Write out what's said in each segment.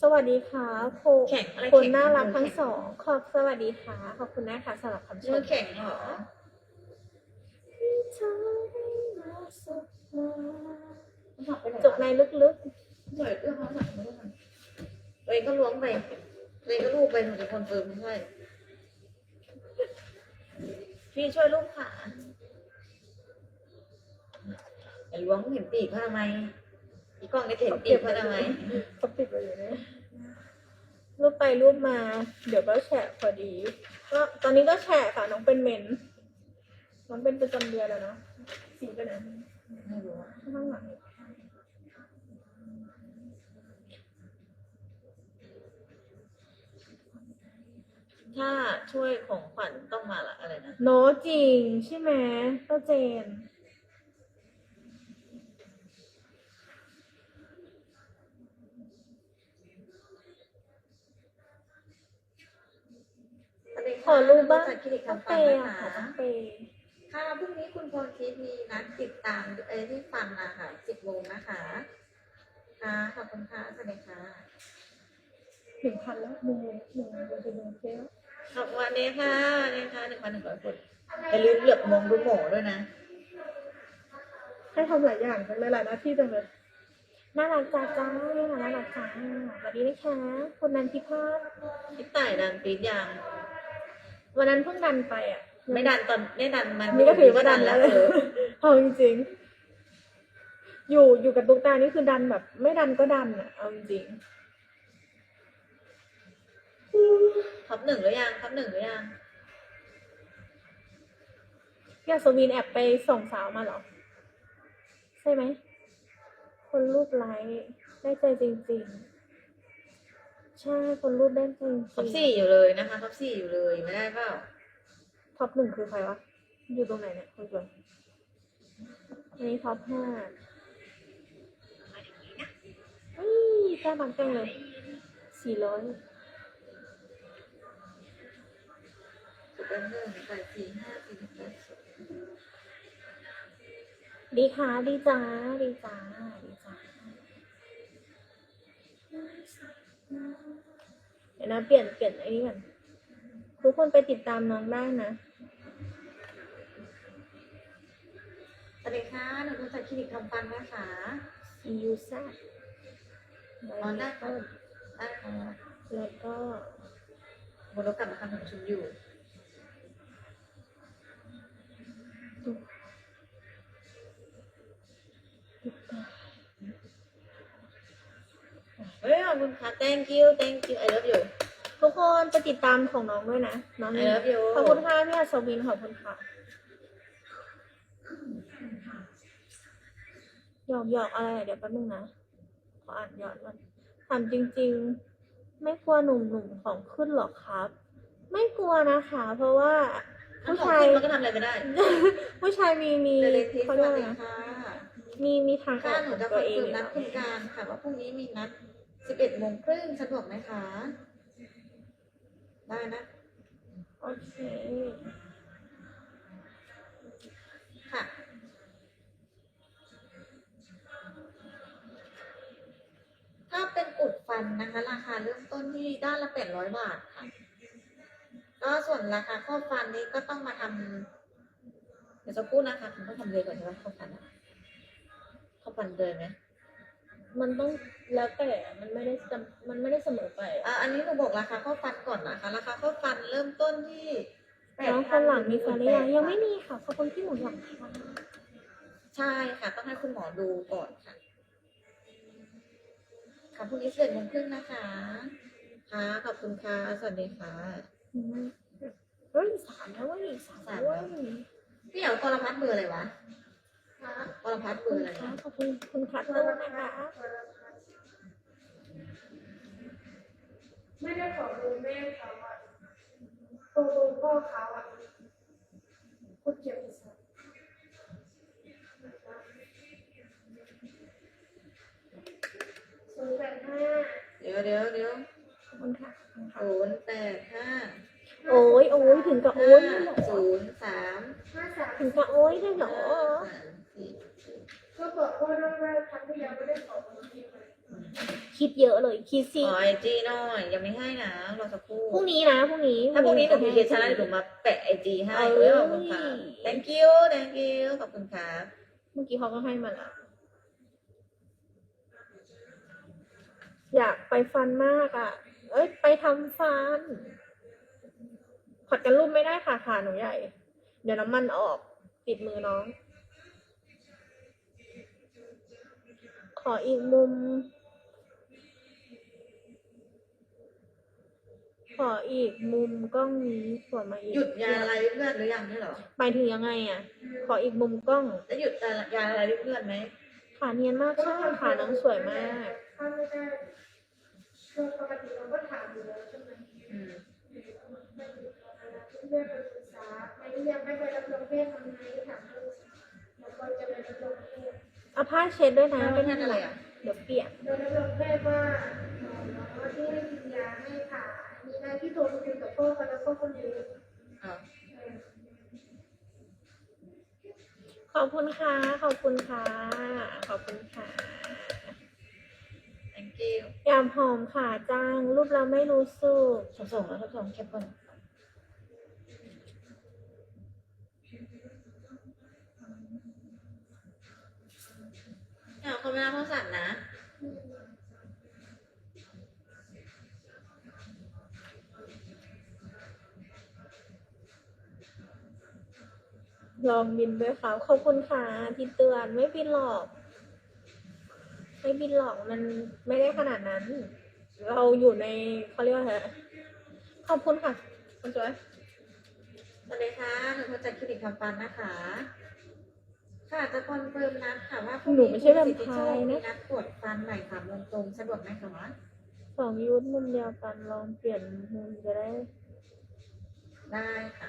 สวัสดีค่ะโคแข่งอะไรคนแข่งน่ารักมือทั้งแข่งสองขอบสวัสดีค่ะ ขอบคุณนะคะสำหรับคำชมือมแข็งเหรอจบในลึกหน่อยเรื่องเขาสั่งมาด้วยกันตัวเองก็ล้วงไปตัวเองก็ลูบไปหนูจะคอนเฟิร์มไม่ใช่พี่ช่วยลูกขาอย่าล้วงเห็นปีกเขาทำไม อีกล้องนี่เห็นปีกเขาทำไมๆเขาปิดไว้อยู่เนี่ยรูปไปรูปมา เดี๋ยวก็แฉะพอดี ก็ตอนนี้ก็แฉะค่ะน้องเป็นเมน น้องเป็นประจำเดือนแล้วเนาะสีไปไหนไม่รู้อะข้างหลังถ้าช่วยของขวัญต้องมาละอะไรนะ โนจริงใช่ไหมก็เจน ขอรูปบ้างจัดคลินิกต้องทำเปฟันย์นะอะค่ะคะต้องเปย์ค่ะพรุ่งนี้คุณพรทิพย์มีนัดติดตามเอ้ยที่ฟังนะคะสิบโมงนะคะค่ะขอบคุณค่ะสวัสดีค่ะหนึ่งพันแล้วหนึ่งหนึ่งหนึ่งหนึ่งเจ๊ขอบคุณเลยค่ะเลยค่ะหนึ่งพันหนึ่งร้อยคนอย่าลืมเหลือบมองดูหมอด้วยนะ ให้ทำหลายอย่างจังเลยหลายหน้าที่จังเลยน่ารักจ้าจ้าน่ารักจ้าสวัสดีนะคะคนนันทิพาสพี่ต่ายดันปีดยาง วันนั้นเพิ่งดันไปอะ ไม่ดันตอนไม่ดันมันนี่ก็ถือว่าดันแล้วเลยเออเอาจริงๆ อยู่อยู่กับตุ๊กตานี่คือดันแบบ ไม่ดันก็ดันอะ เอาจริงท็อปหนึ่งหรือยังท็อปหนึ่งหรือยังๆพี่อัศวินแอบไปส่งสาวมาเหรอ ใช่ไหม คนรูปไลค์ได้ใจจริง ๆ ใช่คนรูปได้ใจจริงๆท็อปสี่อยู่เลยนะคะท็อปสี่อยู่เลยไม่ได้เปล่าท็อปหนึ่งคือใครวะ อยู่ตรงไหนเนี่ยคุยก่อนอันนี้ท็อปห้าอุ้ยแค่บางจังเลยสี่ร้อยสุดเป็นหนึ่งแปดสี่ห้าสี่แปดสิบดีค่ะดีจ้าดีจ้าดีจ้า เดี๋ยวนะเปลี่ยนเปลี่ยนไอ้นี่ก่อนทุกคนไปติดตามน้องได้นะสวัสดีค่ะหนูดูจากคลินิกทำฟันนะคะ e u z อ๋อได้ค่ะได้ค่ะแล้วก็โมโนกลับมาทำของชุนอยู่ติดตาม เฮ้ยขอบคุณค่ะ thank you thank you I love you ทุกคนไปติดตามของน้องด้วยนะ น้อง I love you ขอบคุณค่ะพี่อัศวินขอบคุณค่ะหยอกหยอกอะไรเดี๋ยวแป๊บนึงนะขออ่านย้อนก่อนถามจริง ๆ ไม่กลัวหนุ่มๆของขึ้นหรอครับ ไม่กลัวนะคะ เพราะว่า ผู้ผู้ชาชายยมันก็ทำอะไรไม่ได้ผู้ชายมีมีเดลทิสเขาสเรียกวัสอะไรดีนะค่ะมีมีทางอค่ะอกหขนูองจะคตัอวนเองเฟิร์มอยู่นัดแล้ว คุณการค่ะว่าพรุ่งนี้มีนัด 11โมงครึ่งสะดวกไหมคะ ได้นะ โอเค ค่ะ ถ้าเป็นอุดฟันนะคะ ราคาเริ่มต้นที่ด้านละ800บาทค่ะ ก็ส่วนราคาครอบฟันนี้ก็ต้องมาทำเดี๋ยวจะพูดนะคะคุณต้องทำเลยก่อนใช่ไหมครอบฟันอะครอบฟันเลยไหม มันต้องแล้วแต่มันไม่ได้จำมันไม่ได้เสมอไปอะอันนี้หนูบอกราคาครอบฟันก่อนนะคะ ราคาครอบฟันเริ่มต้นที่น้องคนหลังมีแฟนหรือยัง8,000ยังไม่มีค่ะขอบคุณพี่หมูหลังค่ะใช่ค่ะ ต้องให้คุณหมอดูก่อนค่ะค่ะพรุ่งนี้เสร็จโมงครึ่งนะคะ ค่ะ ขอบคุณค่ะ สวัสดีค่ะอืมเฮ้ยสามแล้วเว้ยสามแล้วเว้ยพี่เอ๋วกรพัฒน์เบอร์อะไรวะ กรพัฒน์เบขอบอคุณร์อะไรค่ะนะขอบคุณคุณคัตโต้นะคะไม่ได้ขอดูแม่เขาอะโตโตพ่อเขาอะพูดเจ็บที่สุดศูนย์แปดห้าเดี๋ยวเดี๋ยวเดี๋ยวขอบคุณค่ะขอบคุณค่ะศูนย์แปดห้าโอ้ยโอ้ยถึงกับโอ้ยเลยเหรอศูนย์สามห้าสามถึงกับโอ้ยเลยเหรอสามสี่ ก็บอกว่าเรื่องแรกครั้งที่แล้วไม่ได้ขอดูที่เลยใคิดเยอะเลยคิดสิอ๋อไอจีหน่อย ยังไม่ให้นะรอสักครู่พรุ่งนี้นะพรุ่งนี้ถ้าพรุ่งนี้หนูมีเคจะสชั่นแล้วหนูมาแปะไอจีให้เอ้ยเอ้ยขอบคุณค่ะ thank you thank you ขอบคุณครับเมื่อกี้เขาก็ให้มาแล้วอยากไปฟันมากอะ เอ้ย ไปทำฟันผัดกันรูปไม่ได้ค่ะขาหนูใหญ่ เดี๋ยวน้ำมันออก ติดมือน้อง ขออีกมุม ขออีกมุมกล้องนี้สวยมาอีกหยุดยาอะไรเพื่อนหรือยังเนี่ยเหรอไปถึงยังไงอะ ขออีกมุมกล้องจะหยุดยาอะไรเพื่อนไหมขาเนียนมากใช่ขาน้องสวยมากถ้าไม่ได้คือปกติเราก็ถามอยู่แล้วใช่ไหมอืมเรียกไปปรึกษาไม่เรียกไม่ไปรับรองเพศทำไงถามลูกแล้วก็จะไปรับรองเพศ เอาผ้าเช็ดด้วยนะแล้วเป็นแค่อะไรอะเดี๋ยวเปียกโดยรับรองเพศว่าหมอว่าที่ให้กินยาให้ผ่ามีนายที่โทรไปคุยกับพ่อเขาแล้วพ่อคนนี้อ๋อขอบคุณค่ะ ขอบคุณค่ะ ขอบคุณค่ะ thank you ยามหอมขาจ้างรูปเราไม่รู้สึกส่งส่งแล้วส่งแคปก่อน เนี่ยเขาไม่รับโทรศัพท์นะ ลองบินด้วยค่ะขอบคุณค่ะที่เตือนไม่บินหรอก ไม่บินหรอกมันไม่ได้ขนาดนั้น เราอยู่ในเขาเรียกว่าอะไรขอบคุณค่ะคุณจอยสวัสดีค่ะหนูมาจากคลินิกทำฟันนะคะ ค่ะจะคอนเฟิร์มนัดค่ะว่าพรุ่งหนูไม่ใช่แวมสิทธิไพโชคร์มีนะ นัดตรวจฟันใหม่ค่ะโมงตรงสะดวกไหมคะสองยุทธมุมเดียวกันลองเปลี่ยนมุมจะได้ ได้ค่ะ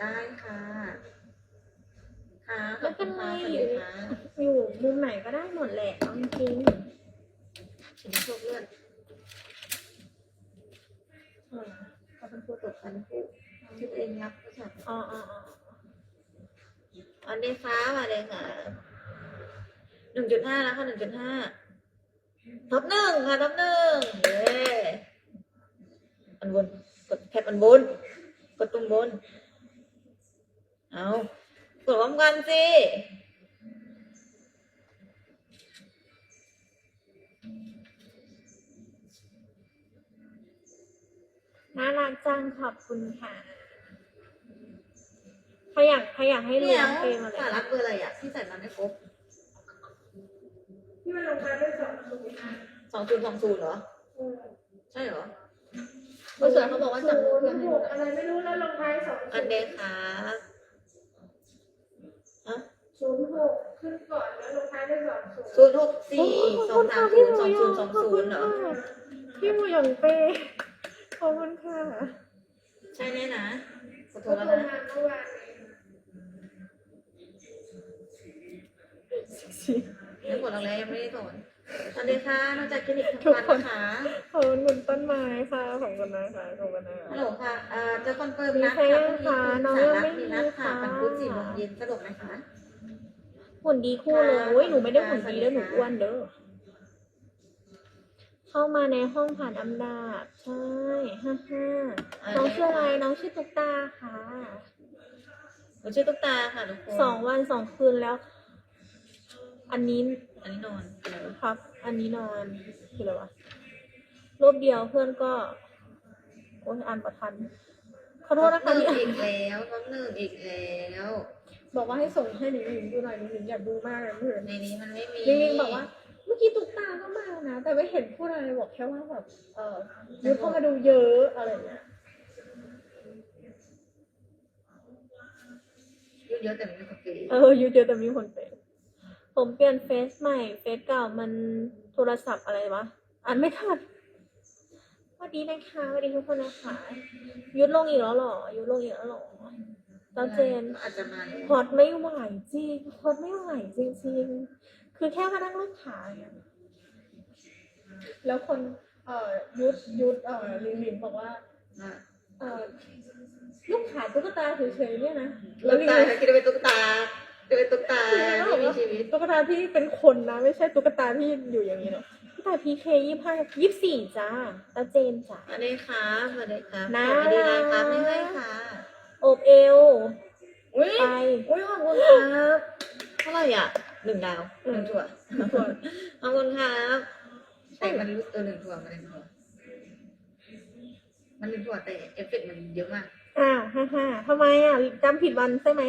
ได้ค่ะ ค่ะขอบคุณค่ะสวัสดีค่ะอยู่มุมไหนก็ได้หมดแหละเอาจริงสิทธิโชคเลื่อนๆเออเขาเป็นผู้ตรวจฟันผู้ที่ตัวเองรับผู้จัดอ๋ออ๋ออ๋อ อันนี้ฟ้ามาเลยค่ะหนึ่งจุดห้าแล้วค่ะหนึ่งจุดห้าท็อปหนึ่งค่ะท็อปหนึ่งเย้อันบนกดแคปอันบนกดตรงบน เอากดพร้อมกันสิน่ารักจังขอบคุณค่ะ ใครอยากใครอยากให้รู้เนี่ยเพลงอะไรสารักเบอร์อะไรอะที่ใส่มาไม่ครบที่มันลงมาด้วยสองศูนย์นะสองศูนย์สองศูนย์เหรอเออใช่เหรอเมื่อส่วนเขาบอกว่าจับมือเพื่อนให้หดูกอะไรไม่รู้แล้วลงท้ายสองอันเดย์ครับศูนย์หกขึ้นก่อนแล้วลงท้ายด้วยสองศูนย์ศูนย์หกสี่สองสามศูนย์สองศูนย์สองศูนย์เหรอ พี่หมูหยองเป้ขอบคุณค่ะ ใช่แน่นะขอโทเขาษโทแล้วรนะ มาเมื่อวาน เองยังกดอะไรยังไม่ได้ถอนสวัสดีค่ะมาจากคลินิกทำฟันนะคะขอบคุณต้นไม้ค่ะขอบคุณนะคะขอบคุณนะฮัลโหลค่ะเอ่อจะคอนเฟิร์มนัดมีใครค่ะพรุ่งนี้ยังคะน้องยังไม่คุณสารักมีนัดค่ะมีค่ะวันพุธสี่โมงเย็นสะดวกไหมคะหุ่นดีคู่เลยเว้ยหนูไม่ได้หุ่นดีแล้วหนูอ้วนเด้อเข้ามาในห้องผ่านอำดาบใช่ฮ่าฮ่าน้องชื่ออะไรน้องชื่อตุ๊กตาค่ะหนูชื่อตุ๊กตาค่ะทุกคนสองวันสองคืนแล้ว อันนี้ อันนี้นอนเดี๋ยวครับ อันนี้นอนคืออะไรวะรูปเดียวเพื่อนก็ โอ้ยอ่านประทัน ขอโทษนะคะหที่นึ่งอีกแล้วท็อปหนึ่งอีกแล้วบอกว่าให้ส่งให้หนิงหนิงดูหน่อยหนิงหนิงอยากดูมากเลยเพื่อนในนี้มันไม่มีหนิงหนิงบอกว่า เมื่อกี้ตุ๊กตาก็มานะ แต่ไม่เห็นพูดอะไรบอกแค่ว่าแบบ เออยูเข้ามาดูเยอะอะไรอย่างเงี้ยยุ่เยอะแต่ไม่มีคนตีเออยูเยอะแต่มีคนเป็น ผมเปลี่ยนเฟซใหม่ เฟซเก่ามันโทรศัพท์อะไรวะอ่านไม่ทันสวัสดีนะคะสวัสดีทุกคนนะคะยุดลงอีกแล้วเหรอ ยุดลงอีกแล้วเหรอเจ้าเจนอาจจะมาฮอตไม่ไหวจริงฮอตไม่ไหวจริงๆ คือแค่มานั่งลูกขาเนี่ยแล้วคนเอ่อยุดยุดเอ่อลิงลิงบอกว่าอะเอ่อลูกขาตุ๊กตาเฉยๆเนี่ยนะตุ๊กตาคิดว่าเป็นตุ๊กตาคิดว่าเป็นตุ๊กตา ลิงลิงก็บที่อกมีว่าชีวิตตุ๊กตาที่เป็นคนนะ ไม่ใช่ตุ๊กตาที่อยู่อย่างนี้เนาะพี่ต่ายพีเคยี่ห้ายี่สี่จ้าตาเจนจ้าสวัสดีครับสวัสดีครับน่าสวัสดีครับไม่ให้ค่ะโอบเอวอุ้ยไปอุ้ยขอบคุณครับเท่าไหร่อะหนึ่งดาวหนึ่งถั่วส่วนขอบคุณครับแต่มันรู้เออหนึ่งถั่วมันหนึ่งถั่วมันหนึ่งถั่วแต่เอฟเฟกต์มันเยอะมากอ้าวฮ่าฮ่าทำไมอะจำผิดวันใช่ไหม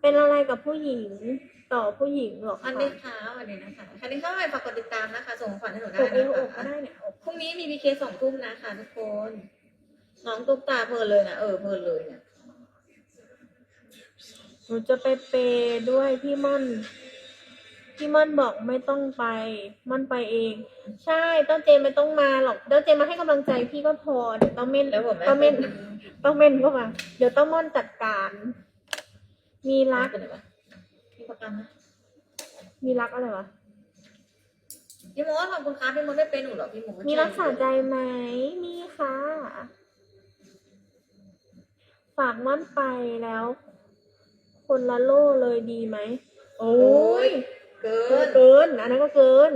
เป็นอะไรกับผู้หญิงต่อผู้หญิงเหรออัคะนนี้ค่ะวันนี้นะคะคันนี้เข้าไปฝากกดติดตามนะคะ ส่งของขวัญให้หนูได้โอบเอนะวโอบก็คะได้เนี่ยโอบพรุ่งนี้มีพีเคสองทุ่มนะคะทุกคน น้องตุ๊กตาเพลินเลยนะเออเพลินเลยเนี่ยหนูจะไปเปย์ด้วยพี่ม่อน พี่ม่อนบอกไม่ต้องไป ม่อนไปเอง ใช่เต้าเจนไม่ต้องมาหรอกเต้าเจนมาให้กำลังใจพี่ก็พอเดี๋ยวเต้าเม่นแล้วผมเต้าเม่นเต้าเม่นก็มาเดี๋ยวเต้าม่อนจัดการ มีรักเป็นไงวะมีประกันนะมีรักอะไรวะ พี่มดขอบคุณครับพี่มดไม่เป็นหนูหรอกพี่มดมีรักษาใจไหม มีค่ะ ฝากม่อนไปแล้ว คนละโล่เลยดีไหม โอ้โอ้ยย เกิเกินนเกิน อันนั้นก็เกิน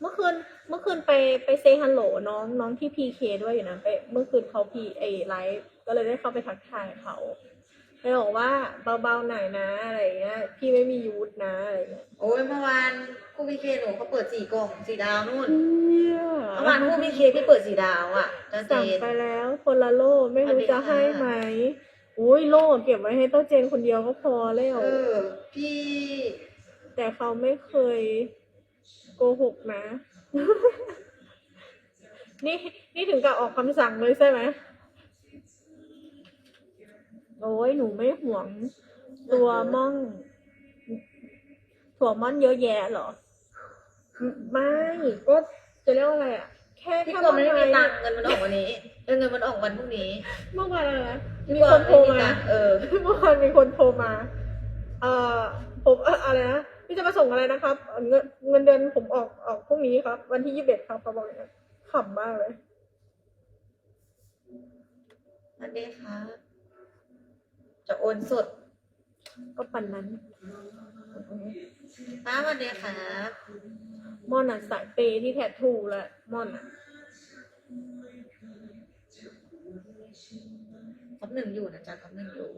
เมื่อคืน เมื่อคืนไปไปเซฮัลโหลน้องน้องที่พีเคด้วยอยู่นะไปเมื่อคืนเขาพีไอไลฟ์ก็เลยได้เข้าไปทักทายเขา ไปบอกว่าเบาๆหน่อยนะอะไรเงี้ย พี่ไม่มียูทนะอะไรเงี้ยโอ้ยเมื่อวานคู่พีเคหนูเขาเปิดสี่กล่องสี่ดาวนู่นเหี้ยเมื่อวานคู่พีเคพี่เปิดสี่ดาวอะจ้าเจสั่งน ไปแล้วคนละโล่ไม่รู้จะให้ไหมอุ้ยโล่เก็บไว้ให้เต้าเจนคนเดียวก็พอแล้ว เออ พี่ แต่เขาไม่เคยโกหกนะ นี่นี่ถึงกับออกคำสั่งเลยใช่ไหม โอ้ยหนูไม่ห่วง ตัวม่องถั่วม่อนเยอะแยะเหรอ ไม่ก็จะเรียกว่าอะไรอะ แค่พี่แค่กลัวมันไม่มีไตังค์เงินมันออกวันนี้เออเงินมันออกวันพรุ่งนี้เมื่อวานอะไรนะพี่มีกลัวคนโทรไมาตังค์เออเมื่อวานมีคนโทรมา เอ่อ ผมเอ่ออะไรนะพี่จะมาส่งอะไรนะครับ เงินเงินเดือนผมออกออกพรุ่งนี้ครับ วันที่ยี่สิบเอ็ดครับเขาบอกอย่างนี้นขำมากเลย สวัสดีครับ จะโอนสด ก็ปันนั้นป้าสวัสดีครับม่อนอะสายเปย์ที่แทททูแหละม่อนอะท็อปหนึ่งอยู่นะจ๊ะท็อปหนึ่งอยู่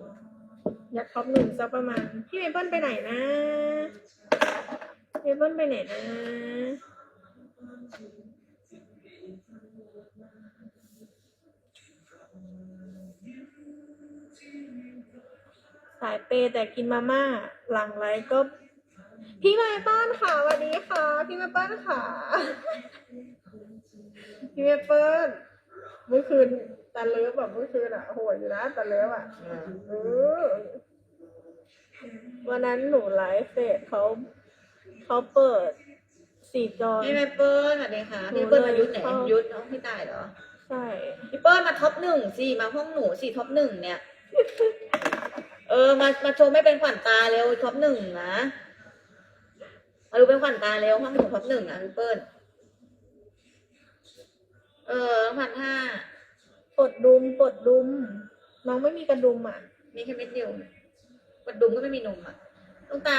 อยากท็อปหนึ่งสักประมาณ พี่เมเปิลไปไหนนะเมเปิลไปไหนนะ สายเปย์แต่กินมาม่า หลังไรก็ พี่เมเปิลค่ะสวัสดีค่ะ พี่เมเปิลค่ะ พี่เมเปิลเมื่อคืนตาเลิฟแบบเมื่อคืนอะโหดอยู่นะตาเลิฟอะเออวันนั้นหนูไลฟ์เสร็จเขาเขาเปิดสี่จอ พี่เมเปิลสวัสดีค่ะพี่เปิลมายุทธไหนยุทธน้องพี่ตายเหรอ ใช่ พี่เปิ้ลมาท็อปหนึ่งสิมาห้องหนูสิท็อปหนึ่งเนี่ย เออ มา มาโชว์ไม่เป็นขวัญตาเร็วท็อปหนึ่งนะ มาดูเป็นขวัญตาเร็วห้องหนูท็อปหนึ่งนะพี่เปิ้ลเออพันห้า กดดุมกดดุม น้องไม่มีกระดุมอะ มีแค่เม็ดเดียวกดดุมก็ไม่มีนมอะลูกตา